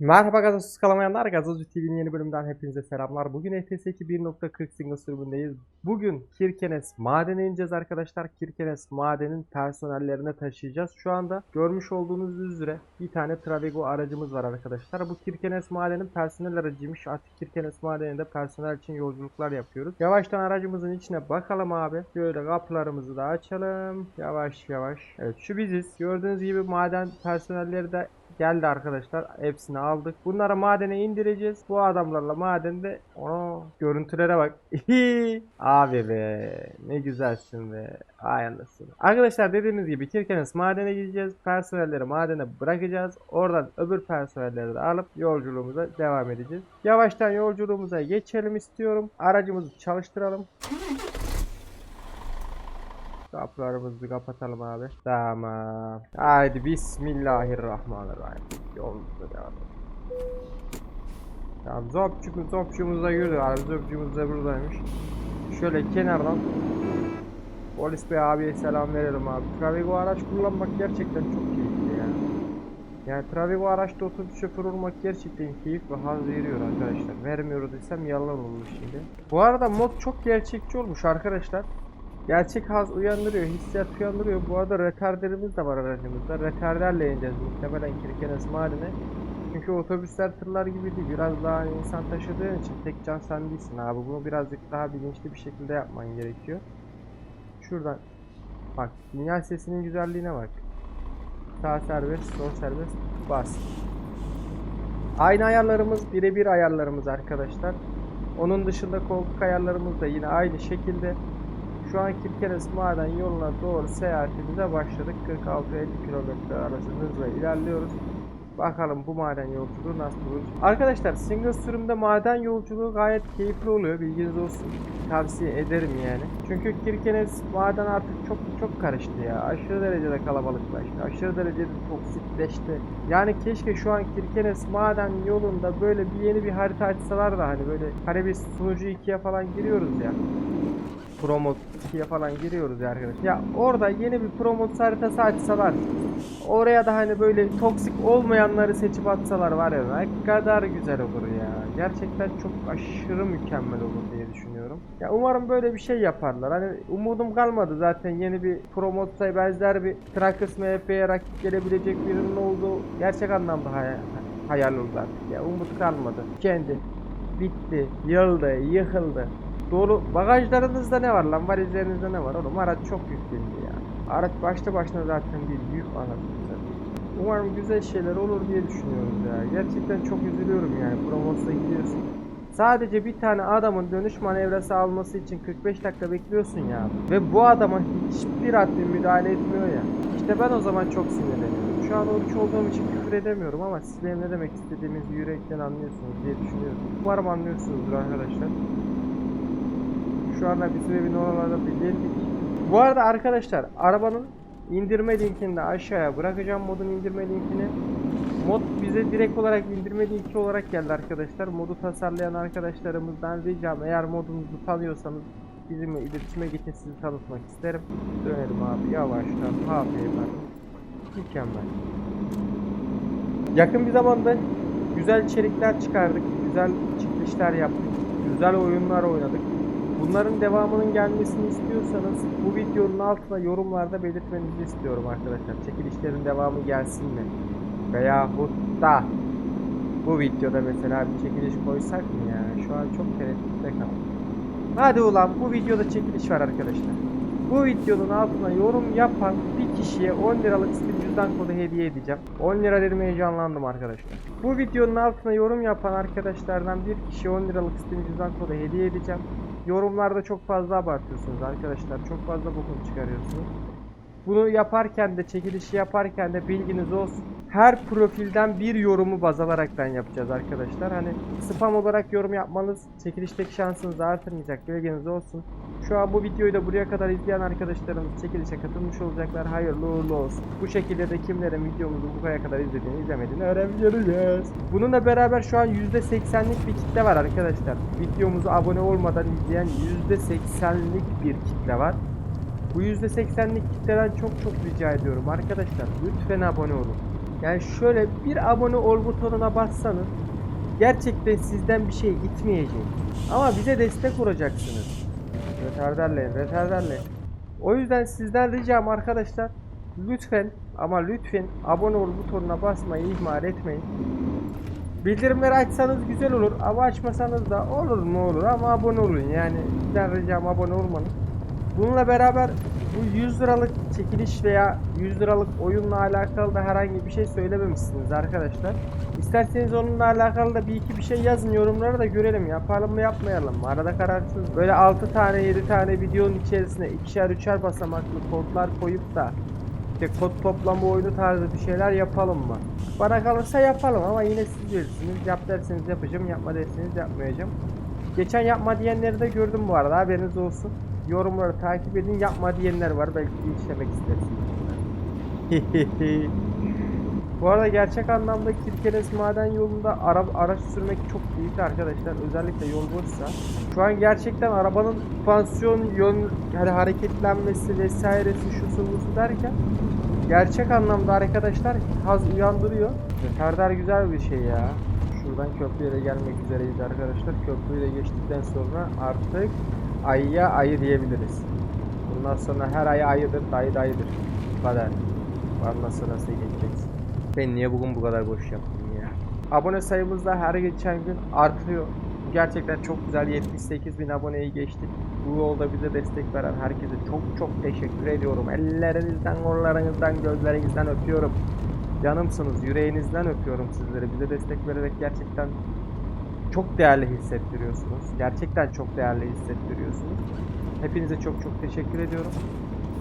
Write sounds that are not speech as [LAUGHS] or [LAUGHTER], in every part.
Merhaba gazozsuz kalamayanlar, Gazoz TV'nin yeni bölümünden hepinize selamlar. Bugün ETS 2 1.40 single sürümündeyiz. Bugün Kirkenes madene ineceğiz arkadaşlar. Kirkenes madenin personellerine taşıyacağız. Şu anda görmüş olduğunuz üzere bir tane Travego aracımız var arkadaşlar. Bu Kirkenes madenin personel aracıymış. Artık Kirkenes madeninde personel için yolculuklar yapıyoruz. Yavaştan aracımızın içine bakalım abi. Böyle kapılarımızı da açalım. Yavaş yavaş. Evet şu biziz. Gördüğünüz gibi maden personelleri de Geldi arkadaşlar. Hepsini aldık. Bunları madene indireceğiz. Bu adamlarla madende ona görüntülere bak. [LAUGHS] Abi be. Ne güzelsin be. Ay anasını. Arkadaşlar dediğimiz gibi Kirkenes madene gideceğiz. Personelleri madene bırakacağız. Oradan öbür personelleri de alıp yolculuğumuza devam edeceğiz. Yavaştan yolculuğumuza geçelim istiyorum. Aracımızı çalıştıralım. Kapılarımızı kapatalım abi. Tamam. Haydi bismillahirrahmanirrahim. Yolumuza devam edelim. Tamam zopçumuz zopçumuz da yürüdü abi. Zopçumuz da buradaymış. Şöyle kenardan Polis bey abiye selam verelim abi. Travigo araç kullanmak gerçekten çok keyifli ya. Yani Travigo araçta otobüs şoförü olmak gerçekten keyif ve haz veriyor arkadaşlar. Vermiyor desem yalan olur şimdi. Bu arada mod çok gerçekçi olmuş arkadaşlar. Gerçek haz uyandırıyor, hissiyat uyandırıyor. Bu arada retarderimiz de var aracımızda. Retarderle ineceğiz muhtemelen Kirkenes mahalline. Çünkü otobüsler tırlar gibi değil. Biraz daha insan taşıdığın için tek can sen değilsin abi. Bunu birazcık daha bilinçli bir şekilde yapman gerekiyor. Şuradan bak dünya sesinin güzelliğine bak. Sağ serbest, sol serbest, bas. Aynı ayarlarımız birebir ayarlarımız arkadaşlar. Onun dışında koltuk ayarlarımız da yine aynı şekilde. Şu an Kirkenes maden yoluna doğru seyahatimize başladık. 46-50 km arası hızla ilerliyoruz. Bakalım bu maden yolculuğu nasıl olur. Arkadaşlar single sürümde maden yolculuğu gayet keyifli oluyor. Bilginiz olsun. Tavsiye ederim yani. Çünkü Kirkenes maden artık çok çok karıştı ya. Aşırı derecede kalabalıklaştı. Aşırı derecede toksikleşti. Yani keşke şu an Kirkenes maden yolunda böyle bir yeni bir harita açsalar da hani böyle hani biz sunucu 2'ye falan giriyoruz ya. Promot 2'ye falan giriyoruz ya arkadaşlar. Ya orada yeni bir promot haritası açsalar oraya da hani böyle toksik olmayanları seçip atsalar var ya ne kadar güzel olur ya. Gerçekten çok aşırı mükemmel olur diye düşünüyorum. Ya umarım böyle bir şey yaparlar. Hani umudum kalmadı zaten yeni bir promotsa benzer bir Trackers MF'ye rakip gelebilecek birinin olduğu gerçek anlamda hayal, hayal oldu artık ya. Umut kalmadı. Kendi bitti, yıldı, yıkıldı. Doğru bagajlarınızda ne var lan? Valizlerinizde ne var oğlum? Araç çok yüklendi ya. Araç başta başına zaten bir büyük anasını. Umarım güzel şeyler olur diye düşünüyoruz ya. Gerçekten çok üzülüyorum yani. Promos'a gidiyorsun. Sadece bir tane adamın dönüş manevrası alması için 45 dakika bekliyorsun ya. Ve bu adama hiçbir admin müdahale etmiyor ya. İşte ben o zaman çok sinirleniyorum. Şu an oruç olduğum için küfür edemiyorum ama siz benim ne demek istediğimizi yürekten anlıyorsunuz diye düşünüyorum. Umarım anlıyorsunuzdur arkadaşlar. Şu anda bizim evin oralarda bir. Bu arada arkadaşlar arabanın indirme linkini de aşağıya bırakacağım modun indirme linkini. Mod bize direkt olarak indirme linki olarak geldi arkadaşlar. Modu tasarlayan arkadaşlarımızdan ricam eğer modunuzu tanıyorsanız bizimle iletişime geçin sizi tanıtmak isterim. Dönelim abi yavaştan hafiften. Mükemmel. Yakın bir zamanda güzel içerikler çıkardık. Güzel çıkışlar yaptık. Güzel oyunlar oynadık. Bunların devamının gelmesini istiyorsanız bu videonun altına yorumlarda belirtmenizi istiyorum arkadaşlar. Çekilişlerin devamı gelsin mi? Veya da bu videoda mesela bir çekiliş koysak mı ya? Şu an çok tereddütte kaldım. Hadi ulan bu videoda çekiliş var arkadaşlar. Bu videonun altına yorum yapan bir kişiye 10 liralık Steam cüzdan kodu hediye edeceğim. 10 lira dedim heyecanlandım arkadaşlar. Bu videonun altına yorum yapan arkadaşlardan bir kişiye 10 liralık Steam cüzdan kodu hediye edeceğim. Yorumlarda çok fazla abartıyorsunuz arkadaşlar. Çok fazla bokunu çıkarıyorsunuz. Bunu yaparken de çekilişi yaparken de bilginiz olsun. Her profilden bir yorumu baz alaraktan yapacağız arkadaşlar. Hani spam olarak yorum yapmanız çekilişteki şansınızı artırmayacak. Bilginiz olsun. Şu an bu videoyu da buraya kadar izleyen arkadaşlarımız çekilişe katılmış olacaklar. Hayırlı uğurlu olsun. Bu şekilde de kimlerin videomuzu buraya kadar izlediğini izlemediğini öğrenebiliriz. Bununla beraber şu an %80'lik bir kitle var arkadaşlar. Videomuzu abone olmadan izleyen %80'lik bir kitle var. Bu %80'lik kitleden çok çok rica ediyorum arkadaşlar. Lütfen abone olun. Yani şöyle bir abone ol butonuna bassanız gerçekten sizden bir şey gitmeyecek. Ama bize destek olacaksınız. Retarderleyin, retarderleyin. O yüzden sizden ricam arkadaşlar lütfen ama lütfen abone ol butonuna basmayı ihmal etmeyin. Bildirimleri açsanız güzel olur ama açmasanız da olur mu olur ama abone olun yani sizden ricam abone olmanız. Bununla beraber bu 100 liralık çekiliş veya 100 liralık oyunla alakalı da herhangi bir şey söylememişsiniz arkadaşlar. İsterseniz onunla alakalı da bir iki bir şey yazın yorumlara da görelim yapalım mı yapmayalım mı arada kararsız. Böyle 6 tane 7 tane videonun içerisine ikişer üçer basamaklı kodlar koyup da işte kod toplama oyunu tarzı bir şeyler yapalım mı? Bana kalırsa yapalım ama yine siz bilirsiniz. Yap derseniz yapacağım, yapma derseniz yapmayacağım. Geçen yapma diyenleri de gördüm bu arada haberiniz olsun. Yorumları takip edin yapma diyenler var belki işlemek istersiniz. [LAUGHS] bu arada gerçek anlamda Kirkenes maden yolunda ara, araç sürmek çok keyifli arkadaşlar. Özellikle yol boşsa. Şu an gerçekten arabanın süspansiyon yön hani hareketlenmesi vesairesi şusu busu derken gerçek anlamda arkadaşlar haz uyandırıyor. Serdar güzel bir şey ya. Şuradan köprüye de gelmek üzereyiz arkadaşlar. Köprüyü de geçtikten sonra artık ayıya ayı diyebiliriz. Bundan sonra her ay ayıdır, dayı dayıdır. Bu kadar. Sonra nasıl geçeceksin? Ben niye bugün bu kadar boş yaptım ya? Abone sayımız da her geçen gün artıyor. Gerçekten çok güzel 78 bin aboneyi geçtik. Bu yolda bize destek veren herkese çok çok teşekkür ediyorum. Ellerinizden, kollarınızdan, gözlerinizden öpüyorum. Canımsınız, yüreğinizden öpüyorum sizleri. Bize destek vererek gerçekten çok değerli hissettiriyorsunuz. Gerçekten çok değerli hissettiriyorsunuz. Hepinize çok çok teşekkür ediyorum.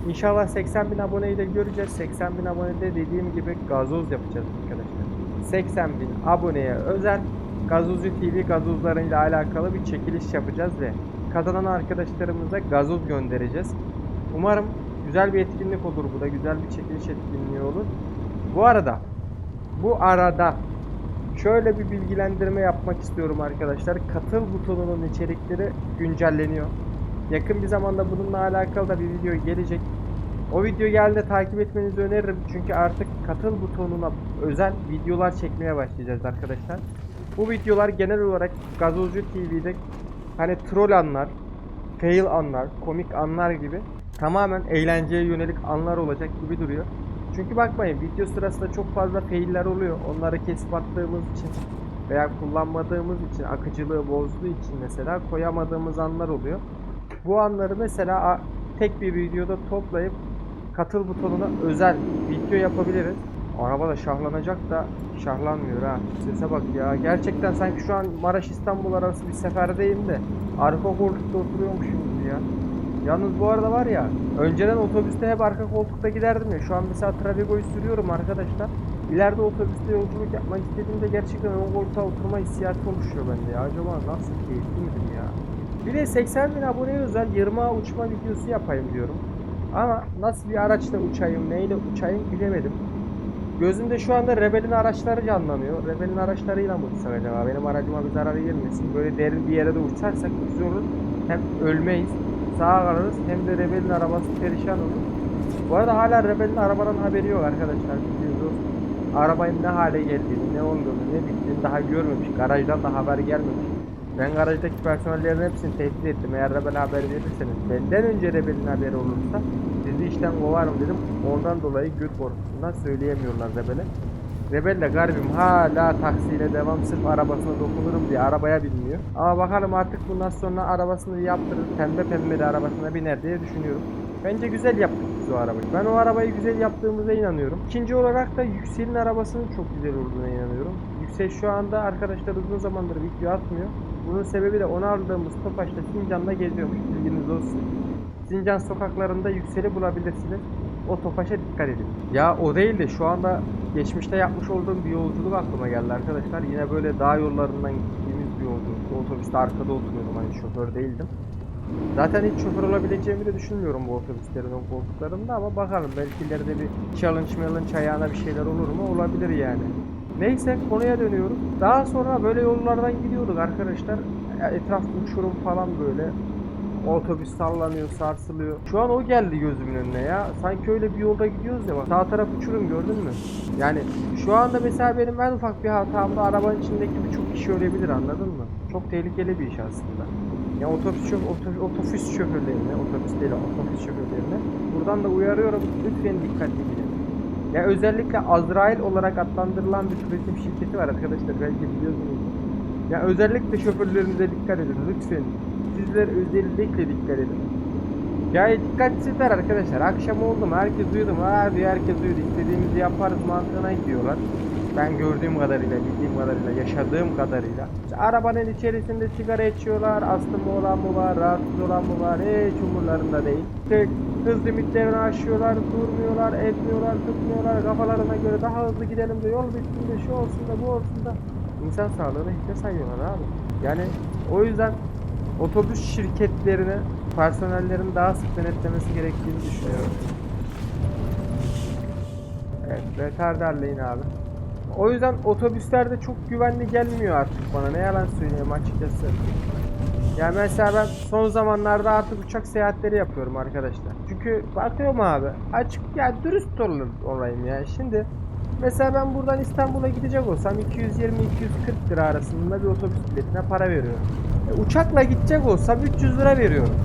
İnşallah 80 bin aboneyi de göreceğiz. 80 bin abonede dediğim gibi gazoz yapacağız arkadaşlar. 80 bin aboneye özel Gazozu TV gazozlarıyla alakalı bir çekiliş yapacağız ve kazanan arkadaşlarımıza gazoz göndereceğiz. Umarım güzel bir etkinlik olur bu da güzel bir çekiliş etkinliği olur. Bu arada bu arada şöyle bir bilgilendirme yapmak istiyorum arkadaşlar. Katıl butonunun içerikleri güncelleniyor. Yakın bir zamanda bununla alakalı da bir video gelecek. O video geldi takip etmenizi öneririm. Çünkü artık katıl butonuna özel videolar çekmeye başlayacağız arkadaşlar. Bu videolar genel olarak Gazozcu TV'de hani troll anlar, fail anlar, komik anlar gibi tamamen eğlenceye yönelik anlar olacak gibi duruyor. Çünkü bakmayın video sırasında çok fazla failler oluyor. Onları kesip attığımız için veya kullanmadığımız için, akıcılığı bozduğu için mesela koyamadığımız anlar oluyor. Bu anları mesela tek bir videoda toplayıp katıl butonuna özel video yapabiliriz. Araba da şahlanacak da şahlanmıyor ha. Sese bak ya. Gerçekten sanki şu an Maraş İstanbul arası bir seferdeyim de arka koltukta oturuyormuşum gibi ya. Yalnız bu arada var ya önceden otobüste hep arka koltukta giderdim ya. Şu an mesela Travigo'yu sürüyorum arkadaşlar. İleride otobüste yolculuk yapmak istediğimde gerçekten ön koltuğa oturma hissiyatı oluşuyor bende ya. Acaba nasıl keyifli midir ya? Bir de 80 bin aboneye özel yırmağa uçma videosu yapayım diyorum. Ama nasıl bir araçla uçayım, neyle uçayım bilemedim. Gözümde şu anda Rebel'in araçları canlanıyor. Rebel'in araçlarıyla mı uçsak acaba? Benim aracıma bir zarar gelmesin. Böyle derin bir yere de uçarsak güzel olur. Hem ölmeyiz, sağ kalırız hem de Rebel'in arabası perişan olur. Bu arada hala Rebel'in arabanın haberi yok arkadaşlar. Olsun. Arabanın ne hale geldiğini, ne olduğunu, ne bittiğini daha görmemiş. Garajdan da haber gelmemiş. Ben garajdaki personellerin hepsini tehdit ettim. Eğer Rebel haber verirseniz, benden önce Rebel'in haberi olursa sizi işten kovarım dedim. Ondan dolayı göt korkusundan söyleyemiyorlar Rebel'e. Rebel de garibim hala taksiyle devam sırf arabasına dokunurum diye arabaya binmiyor. Ama bakalım artık bundan sonra arabasını yaptırır pembe pembe de arabasına biner diye düşünüyorum. Bence güzel yaptık biz o arabayı. Ben o arabayı güzel yaptığımıza inanıyorum. İkinci olarak da Yüksel'in arabasının çok güzel olduğuna inanıyorum. Yüksel şu anda arkadaşlar uzun zamandır video atmıyor. Bunun sebebi de onu aldığımız Topaş'ta Sincan'da geziyormuş. Bilginiz olsun. Sincan sokaklarında Yüksel'i bulabilirsiniz. O Topaş'a dikkat edin. Ya o değil de şu anda geçmişte yapmış olduğum bir yolculuk aklıma geldi arkadaşlar. Yine böyle dağ yollarından gittiğimiz bir yolculuk. Otobüste arkada oturuyordum hani şoför değildim. Zaten hiç şoför olabileceğimi de düşünmüyorum bu otobüslerin o koltuklarında ama bakalım belki ileride bir challenge challenge ayağına bir şeyler olur mu? Olabilir yani. Neyse konuya dönüyoruz. Daha sonra böyle yollardan gidiyorduk arkadaşlar. Etraf uçurum falan böyle. Otobüs sallanıyor, sarsılıyor. Şu an o geldi gözümün önüne ya. Sanki öyle bir yolda gidiyoruz ya bak. Sağ taraf uçurum gördün mü? Yani şu anda mesela benim en ufak bir hatamda arabanın içindeki birçok kişi ölebilir anladın mı? Çok tehlikeli bir iş aslında. Ya otobüs otobüs, otobüs şoförlerine, otobüs değil otobüs şoförlerine buradan da uyarıyorum lütfen dikkatli gidin. Ya özellikle Azrail olarak adlandırılan bir turizm şirketi var arkadaşlar belki biliyorsunuz. Ya özellikle şoförlerinize dikkat edin lütfen. Sizler özellikle dikkat edin. Ya dikkatsizler arkadaşlar. Akşam oldu mu herkes uyudu mu? Abi herkes uyudu. İstediğimizi yaparız mantığına gidiyorlar. Ben gördüğüm kadarıyla, bildiğim kadarıyla, yaşadığım kadarıyla. İşte arabanın içerisinde sigara içiyorlar, astımı olan mı var, rahatsız olan mı var, hiç umurlarında değil. İşte hız limitlerini aşıyorlar, durmuyorlar, etmiyorlar, tutmuyorlar, kafalarına göre daha hızlı gidelim de yol bitsin şu olsun da bu olsun da. İnsan sağlığını hiçe sayıyorlar abi. Yani o yüzden otobüs şirketlerine personellerin daha sık denetlemesi gerektiğini düşünüyorum. Evet, retarderleyin abi. O yüzden otobüslerde çok güvenli gelmiyor artık bana. Ne yalan söyleyeyim açıkçası. Yani mesela ben son zamanlarda artık uçak seyahatleri yapıyorum arkadaşlar. Çünkü bakıyorum abi açık ya dürüst olur olayım ya. Şimdi mesela ben buradan İstanbul'a gidecek olsam 220-240 lira arasında bir otobüs biletine para veriyorum. E, uçakla gidecek olsam 300 lira veriyorum.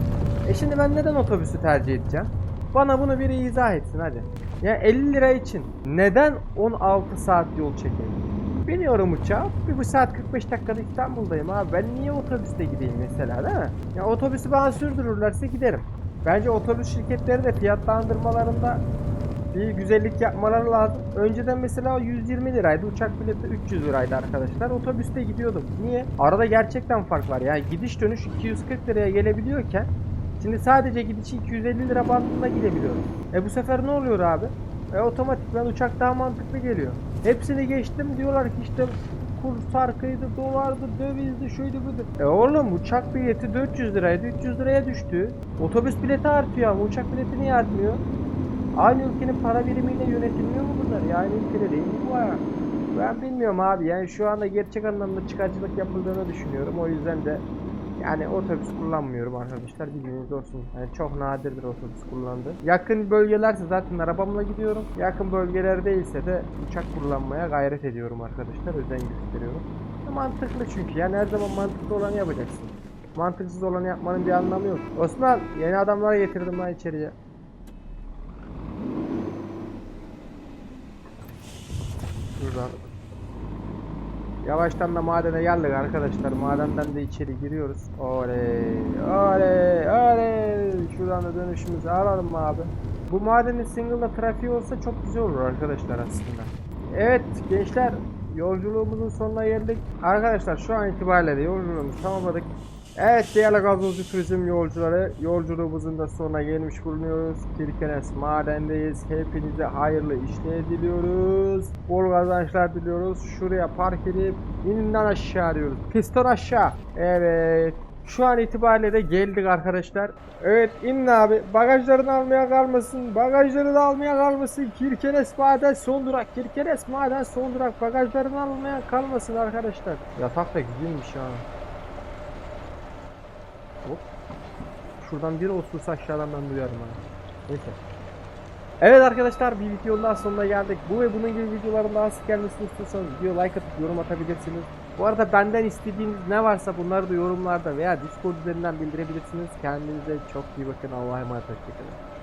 E şimdi ben neden otobüsü tercih edeceğim? Bana bunu biri izah etsin hadi. Ya 50 lira için neden 16 saat yol çekeyim? Biniyorum uçağa. Bir bu saat 45 dakikada İstanbul'dayım abi. Ben niye otobüste gideyim mesela değil mi? Ya otobüsü bana sürdürürlerse giderim. Bence otobüs şirketleri de fiyatlandırmalarında bir güzellik yapmaları lazım. Önceden mesela o 120 liraydı. Uçak bileti 300 liraydı arkadaşlar. Otobüste gidiyordum. Niye? Arada gerçekten fark var. Yani gidiş dönüş 240 liraya gelebiliyorken Şimdi sadece gidişi 250 lira bandında gidebiliyorum. E bu sefer ne oluyor abi? E otomatikman uçak daha mantıklı geliyor. Hepsini geçtim diyorlar ki işte kur farkıydı, dolardı, dövizdi, şuydu buydu. E oğlum uçak bileti 400 liraydı, 300 liraya düştü. Otobüs bileti artıyor ama uçak bileti niye artmıyor? Aynı ülkenin para birimiyle yönetilmiyor mu bunlar? Ya aynı ülkede değil mi bu ya? Ben bilmiyorum abi yani şu anda gerçek anlamda çıkarcılık yapıldığını düşünüyorum. O yüzden de yani otobüs kullanmıyorum arkadaşlar bilginiz olsun. Yani çok nadirdir otobüs kullandı. Yakın bölgelerse zaten arabamla gidiyorum. Yakın bölgeler değilse de uçak kullanmaya gayret ediyorum arkadaşlar. Özen gösteriyorum. E, Mantıklı çünkü yani her zaman mantıklı olanı yapacaksın. Mantıksız olanı yapmanın bir anlamı yok. Osman yeni adamlar getirdim lan içeriye. Şuradan Yavaştan da madene geldik arkadaşlar. Madenden de içeri giriyoruz. Oley, oley, oley. Şuradan da dönüşümüzü alalım abi. Bu madenin single'da trafiği olsa çok güzel olur arkadaşlar aslında. Evet gençler yolculuğumuzun sonuna geldik. Arkadaşlar şu an itibariyle de yolculuğumuzu tamamladık. Evet değerli gazozcu turizm yolcuları yolculuğumuzun da sonuna gelmiş bulunuyoruz. Kirkenes madendeyiz. Hepinize hayırlı işler diliyoruz. Bol kazançlar diliyoruz. Şuraya park edip ininden aşağı diyoruz. Piston aşağı. Evet. Şu an itibariyle de geldik arkadaşlar. Evet inin abi. Bagajlarını almaya kalmasın. Bagajları da almaya kalmasın. Kirkenes maden son durak. Kirkenes maden son durak. Bagajlarını almaya kalmasın arkadaşlar. Yatak da güzelmiş ha. Şuradan bir osursa aşağıdan ben duyarım ha. Neyse. Evet arkadaşlar bir videonun daha sonuna geldik. Bu ve bunun gibi videoların daha sık gelmesini istiyorsanız video like atıp yorum atabilirsiniz. Bu arada benden istediğiniz ne varsa bunları da yorumlarda veya Discord üzerinden bildirebilirsiniz. Kendinize çok iyi bakın. Allah'a emanet olun.